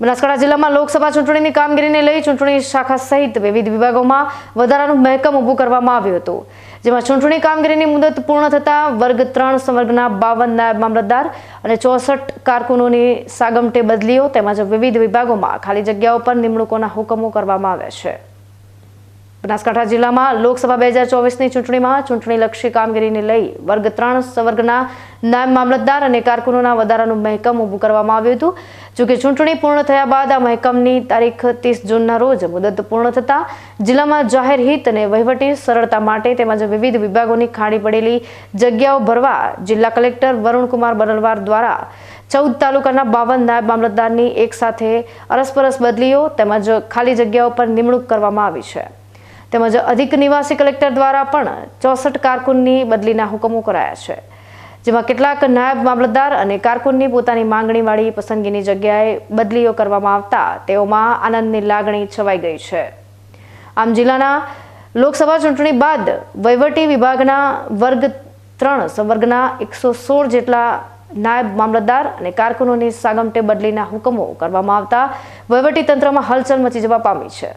બનાસકાંઠા જિલ્લામાં લોકસભા ચૂંટણીની કામગીરીને લઈ ચૂંટણી શાખા સહિત વિવિધ વિભાગોમાં વધારાનું મહેકમ ઊભું કરવામાં આવ્યું હતું. જેમાં ચૂંટણી કામગીરીની મુદત પૂર્ણ થતાં વર્ગ ત્રણ સંવર્ગના બાવન નાયબ મામલતદાર અને ચોસઠ કારકુનોની સાગમટે બદલીઓ તેમજ વિવિધ વિભાગોમાં ખાલી જગ્યાઓ પર નિમણૂકોના હુકમો કરવામાં આવ્યા છે. બનાસકાંઠા જિલ્લામાં લોકસભા બે હજાર ચોવીસની ચૂંટણીમાં ચૂંટણીલક્ષી કામગીરીને લઈ વર્ગ ત્રણ સવર્ગના નાયબ મામલતદાર અને કારકુનોના વધારાનું મહેકમ ઊભું કરવામાં આવ્યું હતું. જોકે ચૂંટણી પૂર્ણ થયા બાદ આ મહેકમની તારીખ ત્રીસ જૂનના રોજ મુદત પૂર્ણ થતાં જિલ્લામાં જાહેર હિત અને વહીવટી સરળતા માટે તેમજ વિવિધ વિભાગોની ખાડી પડેલી જગ્યાઓ ભરવા જિલ્લા કલેક્ટર વરુણકુમાર બરલવાર દ્વારા ચૌદ તાલુકાના બાવન નાયબ મામલતદારની એક સાથે અરસપરસ બદલીઓ તેમજ ખાલી જગ્યાઓ પર નિમણૂક કરવામાં આવી છે. તેમજ અધિક નિવાસી કલેક્ટર દ્વારા પણ ચોસઠ કારકુનની બદલીના હુકમો કરાયા છે, જેમાં કેટલાક નાયબ મામલતદાર અને કારકુનની પોતાની માંગણીવાળી પસંદગીની જગ્યાએ બદલીઓ કરવામાં આવતા તેઓમાં આનંદની લાગણી છવાઈ ગઈ છે. આમ જિલ્લાના લોકસભા ચૂંટણી બાદ વહીવટી વિભાગના વર્ગ ત્રણ સંવર્ગના એકસો સોળ જેટલા નાયબ મામલતદાર અને કારકુનોની સાગમટે બદલીના હુકમો કરવામાં આવતા વહીવટી તંત્રમાં હલચલ મચી જવા પામી છે.